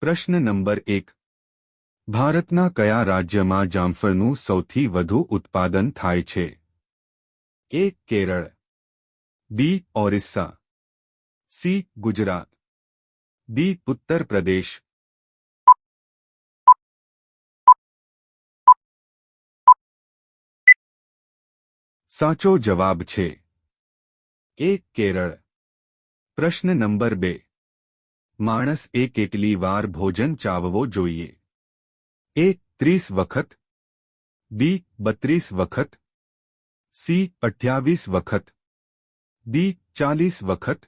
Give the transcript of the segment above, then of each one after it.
પ્રશ્ન નંબર એક. ભારતના કયા રાજ્યમાં જામફળનું સૌથી વધુ ઉત્પાદન થાય છે? A, Kerala. B, Orissa. C, Gujarat. D Uttar Pradesh સાચો જવાબ છે એ, કેરળ. પ્રશ્ન નંબર બે. માણસ એ કેટલી વાર ભોજન ચાવવો જોઈએ એ ત્રીસ વખત બી બત્રીસ વખત સી અઠ્યાવીસ વખત ડી ચાલીસ વખત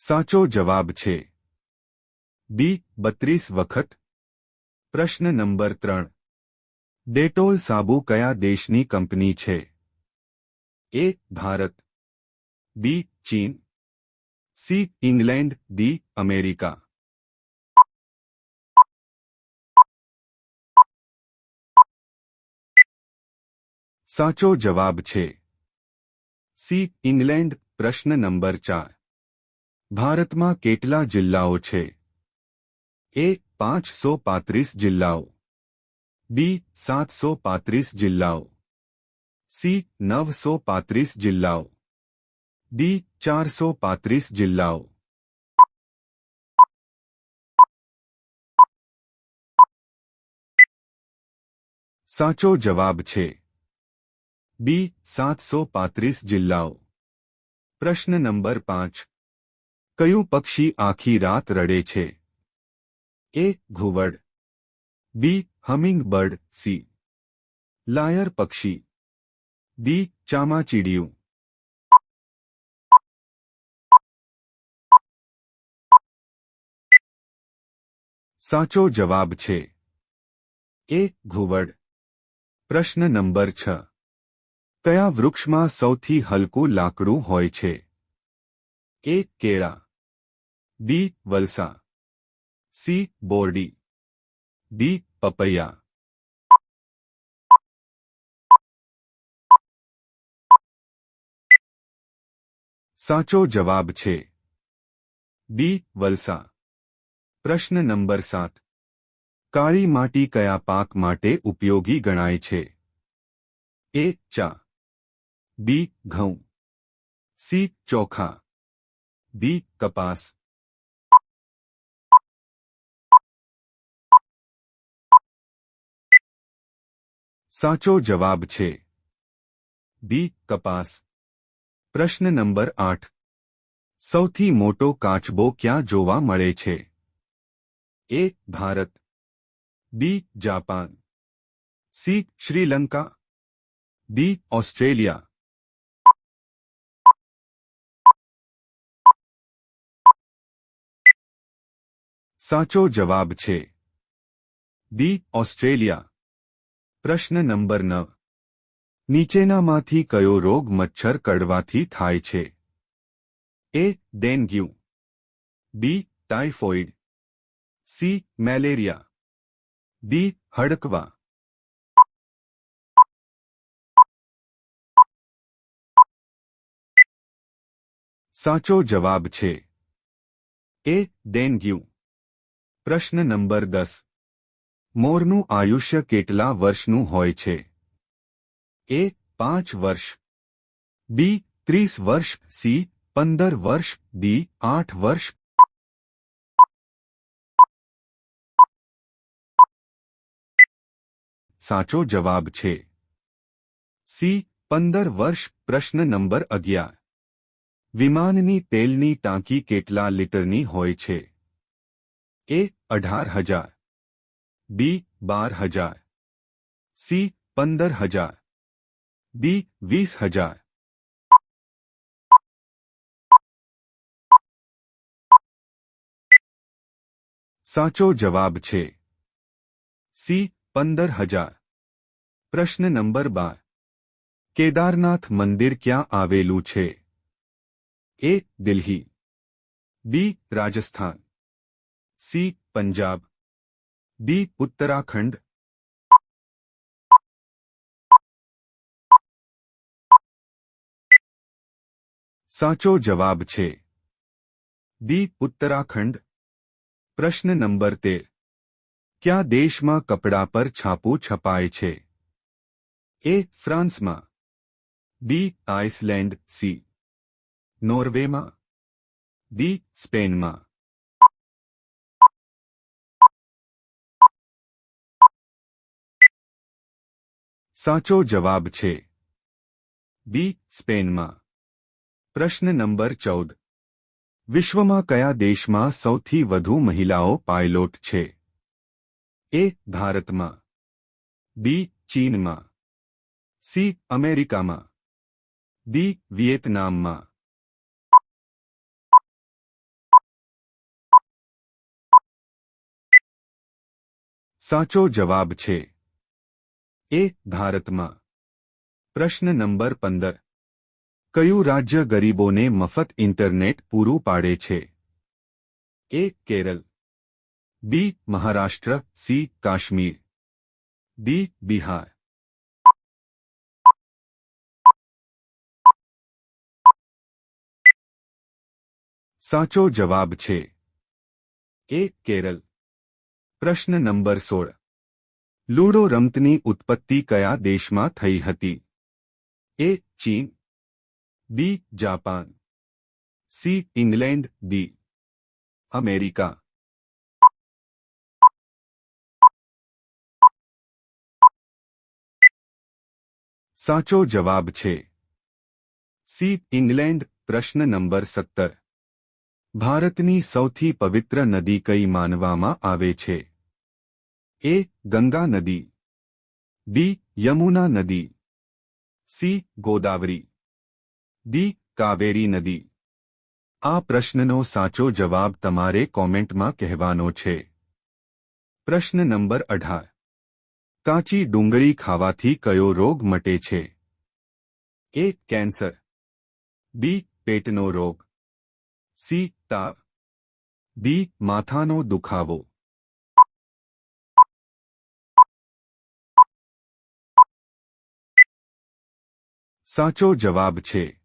સાચો જવાબ છે બી બત્રીસ વખત પ્રશ્ન નંબર ત્રણ ડેટોલ સાબુ કયા દેશની કંપની છે એ ભારત બી ચીન સી ઇંગ્લેન્ડ ડી અમેરિકા સાચો જવાબ છે સી ઇંગ્લેન્ડ પ્રશ્ન નંબર ચાર ભારતમાં કેટલા જિલ્લાઓ છે એ પાંચસો પાંત્રીસ જિલ્લાઓ બી સાતસો પાંત્રીસ જિલ્લાઓ સી નવસો પાંત્રીસ જિલ્લાઓ. ડી ચારસો પાંત્રીસ જિલ્લાઓ. સાચો જવાબ છે. બી સાતસો પાંત્રીસ જિલ્લાઓ. પ્રશ્ન નંબર પાંચ. કયું પક્ષી આખી રાત રડે છે? એ ઘુવડ. B humming bird C. Lyre પક્ષી. દી ચામાચીડિયું. સાચો જવાબ છે. એ ઘુવડ. પ્રશ્ન નંબર છ. કયા વૃક્ષમાં સૌથી હલકું લાકડું હોય છે? એ કેળા. બી વલસા. સી બોરડી. દી પપૈયા. સાચો જવાબ છે. બી, વલસા. પ્રશ્ન નંબર સાત. કાળી માટી કયા પાક માટે ઉપયોગી ગણાય છે? એ, ચા. બી, ઘઉં. સી, ચોખા. દી કપાસ. સાચો જવાબ છે. દી કપાસ. પ્રશ્ન નંબર આઠ. સૌથી મોટો કાચબો ક્યાં જોવા મળે છે? A, Bharat. B, Japan. C, Sri Lanka. D, Australia. સાચો જવાબ છે. દી ઓસ્ટ્રેલિયા. પ્રશ્ન નંબર નવ. નીચેનામાંથી કયો રોગ મચ્છર કડવાથી થાય છે? A, dengue. B, typhoid. C, malaria. D, હડકવા. સાચો જવાબ છે. A, dengue. પ્રશ્ન નંબર દસ. મોરનું આયુષ્ય કેટલા વર્ષનું હોય છે? એ પાંચ વર્ષ બી ત્રીસ વર્ષ સી પંદર વર્ષ ડી આઠ વર્ષ સાચો જવાબ છે સી પંદર વર્ષ પ્રશ્ન નંબર અગિયાર વિમાનની તેલની ટાંકી કેટલા લીટરની હોય છે એ અઢાર હજાર બી બાર હજાર સી પંદર હજાર ડી વીસ હજાર સાચો જવાબ છે સી પંદર હજાર પ્રશ્ન નંબર બાર કેદારનાથ મંદિર ક્યાં આવેલું છે A Delhi B Rajasthan C Punjab D Uttarakhand સાચો જવાબ છે. દી ઉત્તરાખંડ. પ્રશ્ન નંબર તેર. કયા દેશમાં કપડા પર છાપું છપાય છે? એ, ફ્રાન્સમાં. B, Iceland. સી, નોર્વેમાં. દી સ્પેનમાં. સાચો જવાબ છે. દી સ્પેનમાં. પ્રશ્ન નંબર ચૌદ. વિશ્વમાં કયા દેશમાં સૌથી વધુ મહિલાઓ પાયલોટ છે? એ, ભારતમાં. બી, ચીનમાં. સી, અમેરિકામાં. દી વિયેતનામમાં. સાચો જવાબ છે. એ, ભારતમાં. પ્રશ્ન નંબર પંદર. કયું રાજ્ય ગરીબોને મફત ઇન્ટરનેટ પૂરું પાડે છે? A Kerala B, Maharashtra. C, Kashmir. D, Bihar. સાચો જવાબ છે. એ કેરળ પ્રશ્ન નંબર સોળ. લૂડો રમતની ઉત્પત્તિ કયા દેશમાં થઈ હતી? એ, ચીન. B Japan C England D America સાચો જવાબ છે. સી ઇંગ્લેન્ડ પ્રશ્ન નંબર સત્તર. ભારતની સૌથી પવિત્ર નદી કઈ માનવામાં આવે છે? એ ગંગા નદી. બી યમુના નદી. સી ગોદાવરી. દી કાવેરી નદી. આ પ્રશ્નનો સાચો જવાબ તમારે કોમેન્ટમાં કહેવાનો છે. પ્રશ્ન નંબર અઢાર. કાચી ડુંગળી ખાવાથી કયો રોગ મટે છે? એ કેન્સર. બી પેટનો રોગ. સી તાવ. દી માથાનો દુખાવો. સાચો જવાબ છે.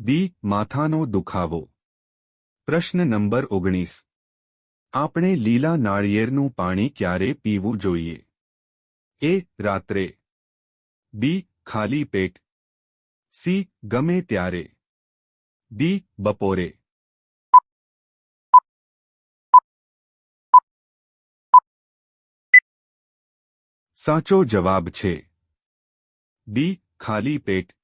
દી માથાનો દુખાવો. પ્રશ્ન નંબર ઓગણીસ. આપણે લીલા નાળિયેરનું પાણી ક્યારે પીવું જોઈએ? એ, રાત્રે. બી, ખાલી પેટ. સી, ગમે ત્યારે. દી બપોરે. સાચો જવાબ છે. બી, ખાલી પેટ.